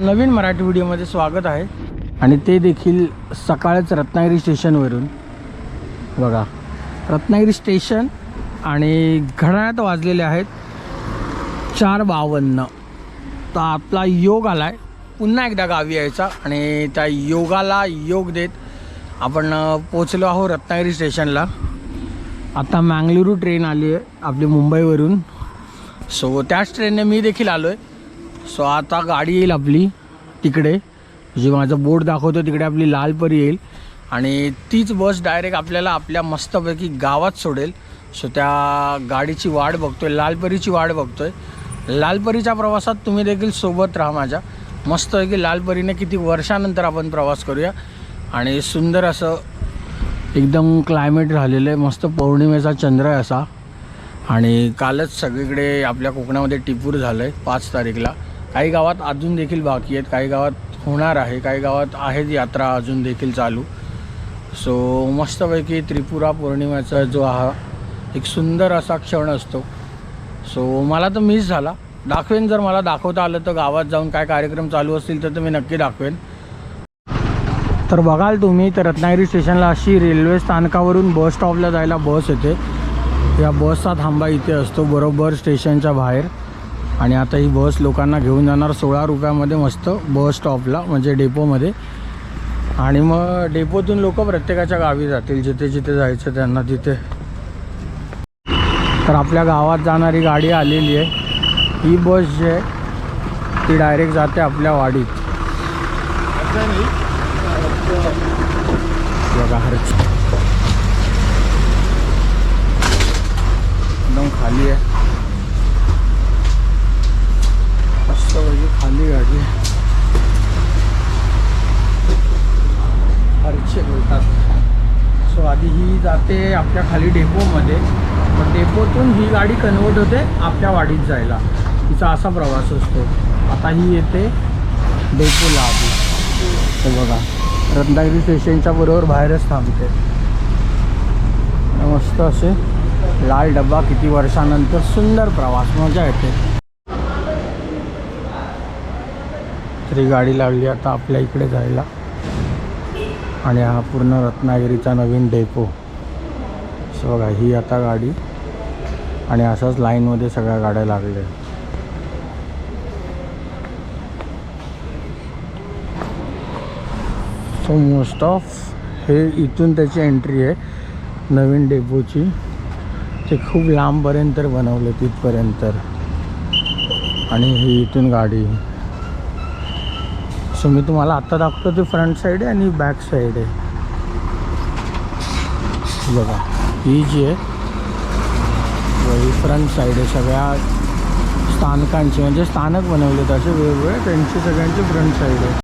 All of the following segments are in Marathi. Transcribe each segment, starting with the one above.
नवीन मराठी व्हिडिओमध्ये स्वागत आहे. आणि ते देखील सकाळच रत्नागिरी स्टेशनवरून. बघा रत्नागिरी स्टेशन आणि घड्याळात वाजलेले आहेत चार बावन्न तर आपला योग आला आहे पुन्हा एकदा गावी यायचा आणि त्या योगाला योग देत आपण पोचलो आहो रत्नागिरी स्टेशनला. आता मँगलुरू ट्रेन आली आहे आपली मुंबईवरून. सो त्याच ट्रेनने मी देखील आलो आहे सो आता गाडी येईल आपली तिकडे. जे माझं बोर्ड दाखवतो तिकडे आपली लालपरी येईल. आणि तीच बस डायरेक्ट आपल्याला आपल्या मस्तपैकी गावात सोडेल. सो त्या गाडीची वाट बघतोय लालपरीची वाट बघतोय. लालपरीच्या प्रवासात तुम्ही देखील सोबत राहा माझ्या. मस्तपैकी लालपरीने किती वर्षानंतर आपण प्रवास करूया. आणि सुंदर असं एकदम क्लायमेट झालेलं आहे. मस्त पौर्णिमेचा चंद्र आहे असा. आणि कालच सगळीकडे आपल्या कोकणामध्ये टिपूर झालं आहे पाच तारीखला. काही गावात अजून देखील बाकी आहेत काही गावात होणार आहे काही गावात आहेत यात्रा अजून देखील चालू. सो मस्तपैकी त्रिपुरा पौर्णिमेचा जो हा एक सुंदर असा क्षण असतो. सो मला तर मिस झाला. दाखवेन जर मला दाखवता आलं तर गावात जाऊन काय कार्यक्रम चालू असतील तर ते मी नक्की दाखवेन. तर बघाल तुम्ही तर रत्नागिरी स्टेशनला अशी रेल्वे स्थानकावरून बस स्टॉपला जायला बस येते. या बसचा थांबा इथे असतो बरोबर स्टेशनच्या बाहेर. आणि आता ही बस लोकांना घेऊन जाणार सोळा रुपयामध्ये मस्त बस स्टॉपला म्हणजे डेपोमध्ये. आणि मग डेपोतून लोक प्रत्येकाच्या गावी जातील जिथे जिथे जायचं त्यांना तिथे. तर आपल्या गावात जाणारी गाडी आलेली आहे. ही बस जी आहे ती डायरेक्ट जाते आपल्या वाडीत. बघा एकदम खाली आहे. मस्त खाली गाडी. आहे. हरचे बोलतात. सो आधी ही जाते आपल्या खाली डेपोमध्ये. मग डेपोतून ही गाडी कन्वर्ट होते आपल्या वाडीत जायला. तिचा असा प्रवास असतो. आता ही येते डेपोला आधी तर बघा. रत्नागिरी स्टेशनच्या बरोबर बाहेरच थांबते. मस्त असे लाल डब्बा किती वर्षानंतर सुंदर प्रवास. मजा येते. तरी गाडी लागली आता आपल्या इकडे जायला. आणि हा पूर्ण रत्नागिरीचा नवीन डेपो. सो बघा ही आता गाडी. आणि असंच लाईनमध्ये सगळ्या गाड्या लागल्या. सो मोस्ट ऑफ हे इथून त्याची एंट्री आहे. नवीन डेपोची. ते खूप लांबपर्यंत बनवलं तिथपर्यंत आणि ही इथून गाडी. सो मी तुम्हाला आत्ता दाखवतो ते फ्रंट साईड आहे आणि बॅक साईड आहे. बघा ही जी आहे ही फ्रंट साईड आहे. सगळ्या स्थानकांची म्हणजे स्थानक बनवले तसे वेगवेगळे त्यांची सगळ्यांची फ्रंट साईड आहे.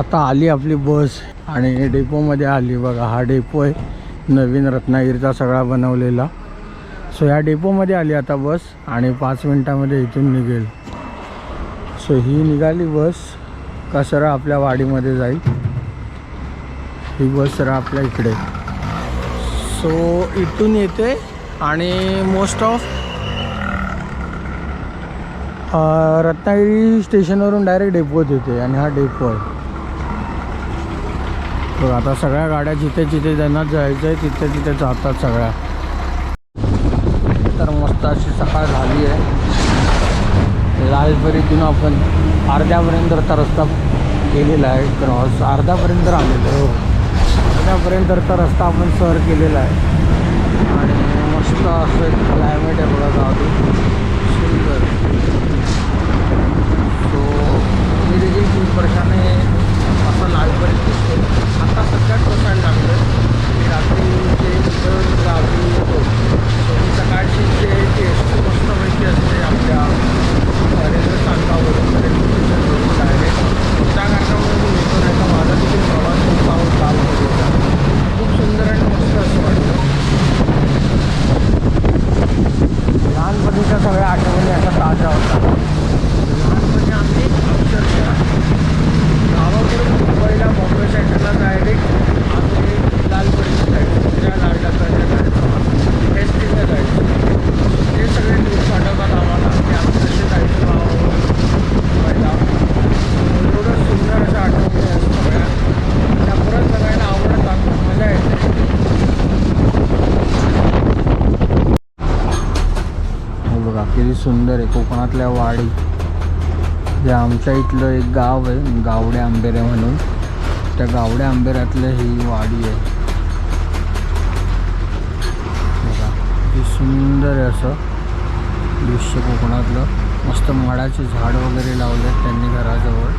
आता आली आपली बस आणि डेपोमध्ये आली. बघा हा डेपो आहे. नवीन रत्नागिरीचा सगळा बनवलेला. सो ह्या डेपोमध्ये आली आता बस आणि पाच मिनटामध्ये इथून निघेल. सो ही निघाली बस का आपल्या वाडीमध्ये जाईल? ही बस सर आपल्या इकडे. सो इथून येते आणि मोस्ट ऑफ रत्नागिरी स्टेशनवरून डायरेक्ट डेपोत येते आणि हा डेपो आहे तर आता सगळ्या गाड्या जिथे जिथे त्यांना जायचं आहे तिथे तिथे जातात सगळ्या. तर मस्त अशी सकाळ झाली आहे. लालपरीतून आपण अर्ध्यापर्यंतचा रस्ता केलेला आहे. क्रॉस अर्ध्यापर्यंत आलेलो आहे. हो अर्ध्यापर्यंतचा रस्ता आपण सर केलेला आहे. आणि मस्त असं एक क्लायमेट आहे बघा गावी सुंदर. सो मी देखील खूप वर्षाने असं लालपरीत दिसते आता सध्या बसायला लागलं मी रात्रीचे गावी येतो सकाळची जे टेस्ट एस मस्तपैकी असते आपल्या रेल्वे स्थानकावरून रेल्वे स्टेशनवरून डायरेक्ट त्या कारणामुळे मी येतो नाही तर माझा देखील प्रवास खूप आवड चालू होता खूप सुंदर आणि मस्त असं वाटतं लहानपणीच्या सगळ्या आठवणी अशा ताज्या होतात सुंदर आहे कोकणातल्या वाडी. जे आमच्या इथलं एक गाव आहे गावडे आंबेरे म्हणून. त्या गावड्या आंबेऱ्यातलं ही वाडी आहे. बघा सुंदर आहे असं. दृश्य कोकणातलं. मस्त माडाचे झाड वगैरे लावले आहेत त्यांनी घराजवळ.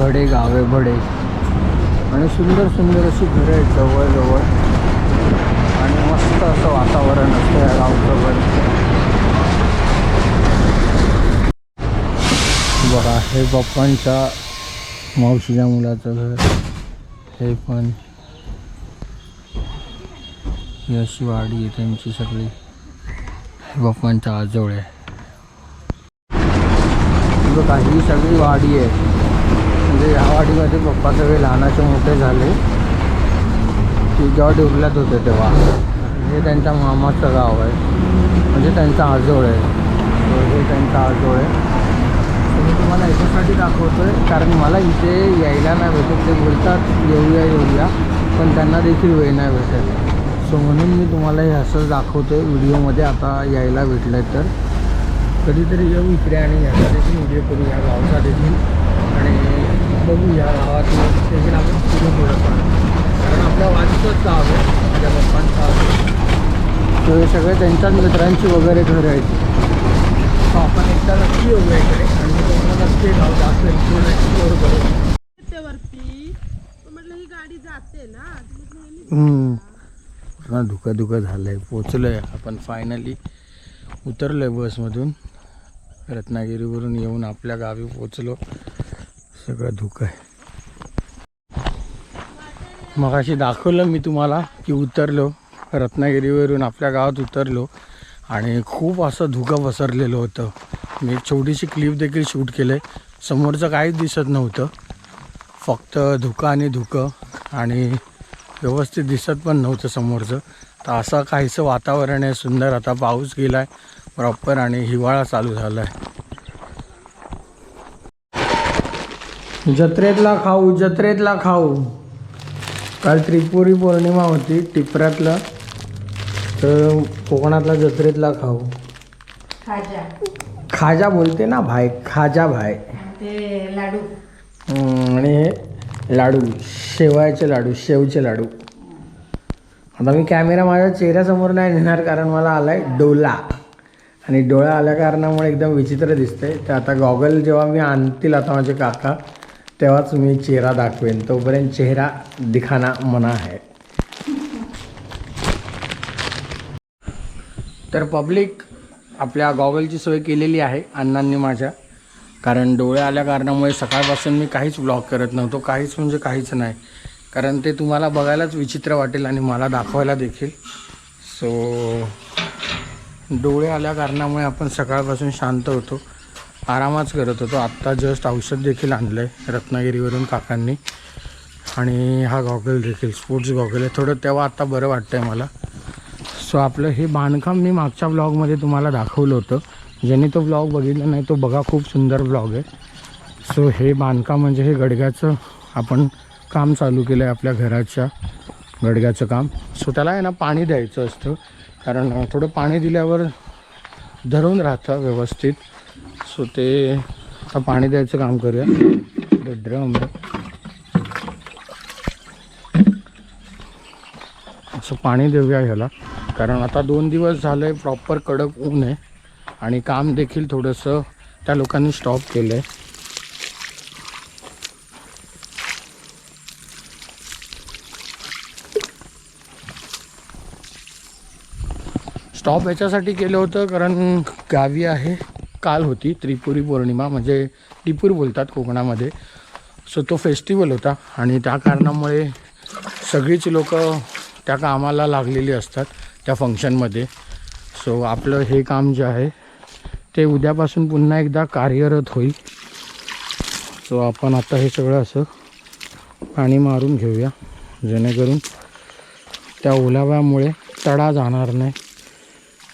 भडे गाव आहे भडे. आणि सुंदर सुंदर अशी घरं आहेत जवळजवळ. आणि मस्त असं वातावरण असतं या गावचं पण. बघा हे पप्पांच्या मावशीच्या मुलाचं घर. हे पण. ही अशी वाडी आहे त्यांची सगळी. हे पप्पांच्या आजोळ आहे बघा ही सगळी वाडी आहे. म्हणजे या वाडीमध्ये पप्पा सगळे लहानाचे मोठे झाले. की जेव्हा डुरल्यात होते तेव्हा. हे त्यांच्या मामाचं गाव आहे. म्हणजे त्यांचा आजोळ आहे. हे त्यांचा आजोळ आहे. तर मी तुम्हाला याच्यासाठी दाखवतो आहे कारण मला इथे यायला नाही भेटत. ते बोलतात येऊया येऊया. पण त्यांना देखील वेळ नाही भेटत. सो म्हणून मी तुम्हाला हे असंच दाखवतो आहे व्हिडिओमध्ये. आता यायला भेटलं आहे तर. कधीतरी येऊ इकडे आणि याचा देखील व्हिडिओ करू. या गावचा देखील. आणि बघू या गावातलं देखील आपण फिरू थोडंफार कारण आपल्या वाजतच गाव आहे माझ्या पप्पांचं तर हे सगळे त्यांच्याच मित्रांची वगैरे घरं आहेत. आपण एकदा नक्की येऊया इकडे. आणि तुम्हाला नक्की गाव जास्त पूर्ण एक्सप्लोअर करू म्हटलं ही गाडी जाते ना. धुकं धुकं झालं आहे पोचलो आहे आपण फायनली उतरलो आहे बसमधून. रत्नागिरीवरून येऊन आपल्या गावी पोचलो. सगळं धुकं आहे. मग अशी दाखवलं मी तुम्हाला की उतरलो रत्नागिरीवरून आपल्या गावात उतरलो आणि खूप असं धुकं पसरलेलं होतं. मी एक छोटीशी क्लिप देखील शूट केलं आहे समोरचं काहीच दिसत नव्हतं. फक्त धुकं आणि धुकं आणि व्यवस्थित दिसत पण नव्हतं समोरचं. तर असं काहीसं वातावरण आहे सुंदर. आता पाऊस गेला आहे प्रॉपर आणि हिवाळा चालू झाला आहे जत्रेतला खाऊ जत्रेतला खाऊ. काल त्रिपुरी पौर्णिमा होती टिपऱ्यातला. तर कोकणातला जत्रेतला खाऊ. खाजा. खाजा बोलते ना भाई खाजा भाई. ते लाडू. आणि हे लाडू शेवयाचे लाडू शेवचे लाडू. आता मी कॅमेरा माझ्या चेहऱ्यासमोर नाही नेणार कारण मला आलाय डोला. आणि डोळा आल्या कारणामुळे एकदम विचित्र दिसतंय. तर आता गॉगल जेव्हा मी आणतील आता माझे काका तेव्हाच मी चेहरा दाखवेन तोपर्यंत चेहरा दिखाना मना आहे. तर पब्लिक आपल्या गॉगलची सोय केलेली आहे अण्णांनी माझ्या. कारण डोळे आल्या कारणामुळे सकाळपासून मी काहीच ब्लॉग करत नव्हतो काहीच म्हणजे काहीच नाही. कारण ते तुम्हाला बघायलाच विचित्र वाटेल आणि मला दाखवायला देखील. सो डोळे आल्या कारणामुळे आपण सकाळपासून शांत होतो. आरामाच करत होतो. आत्ता जस्ट औषध देखील आणलं आहे रत्नागिरीवरून काकांनी. आणि हा गॉगल देखील स्पोर्ट्स गॉगल आहे. थोडं तेव्हा आत्ता बरं वाटतं आहे मला. सो आपलं हे बांधकाम मी मागच्या ब्लॉगमध्ये तुम्हाला दाखवलं होतं. ज्यांनी तो ब्लॉग बघितला नाही तो बघा खूप सुंदर ब्लॉग आहे. सो हे बांधकाम म्हणजे हे गडग्याचं आपण काम चालू केलं आहे आपल्या घराच्या गडग्याचं काम. सो त्याला आहे ना पाणी द्यायचं असतं. कारण थोडं पाणी दिल्यावर धरून राहतं व्यवस्थित. सो ते आता पाणी द्यायचं काम करूया. ड्रम असं पाणी देऊया ह्याला. कारण आता दोन दिवस झालं आहे प्रॉपर कडक ऊन आहे. आणि काम देखील थोडंसं त्या लोकांनी स्टॉप केलं आहे स्टॉप याच्यासाठी केलं होतं कारण गावी आहे. काल होती त्रिपुरी पौर्णिमा म्हणजे टिपूर बोलतात कोकणामध्ये. सो तो फेस्टिवल होता आणि त्या कारणामुळे सगळीच लोक त्या कामाला लागलेली असतात त्या फंक्शनमध्ये सो आपलं हे काम जे आहे ते उद्यापासून पुन्हा एकदा कार्यरत होईल. सो आपण आता हे सगळं असं पाणी मारून घेऊया जेणेकरून त्या ओलाव्यामुळे तडा जाणार नाही.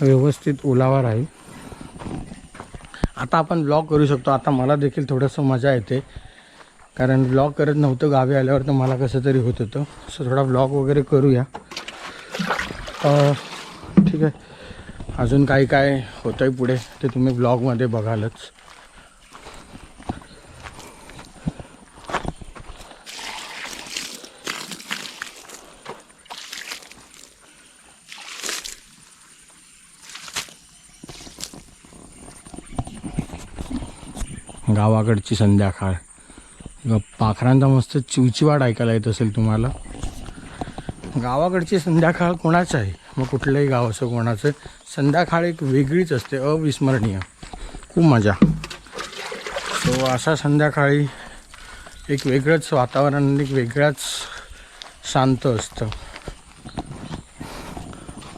व्यवस्थित ओलावा राहील. आता आपण ब्लॉग करू शकतो. आता मला देखील थोडंसं मजा येते. कारण ब्लॉग करत नव्हतं गावी आल्यावर तर मला कसं तरी होत होतं. सो थोडा ब्लॉग वगैरे करूया. ठीक आहे. अजून काही काय होतं आहे पुढे ते तुम्ही ब्लॉगमध्ये बघालच. गावाकडची संध्याकाळ. ग- पाखरांचा मस्त चिवचिवाट ऐकायला येत असेल तुम्हाला. गावाकडची संध्याकाळ कोणाचं आहे? मग कुठलंही गाव असं कोणाचं संध्याकाळ एक वेगळीच असते अविस्मरणीय. खूप मजा. सो असा संध्याकाळी एक वेगळंच वातावरण एक वेगळ्याच शांत असतं.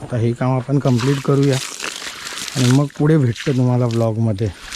आता हे काम आपण कंप्लीट करूया. आणि मग पुढे भेटतं तुम्हाला ब्लॉगमध्ये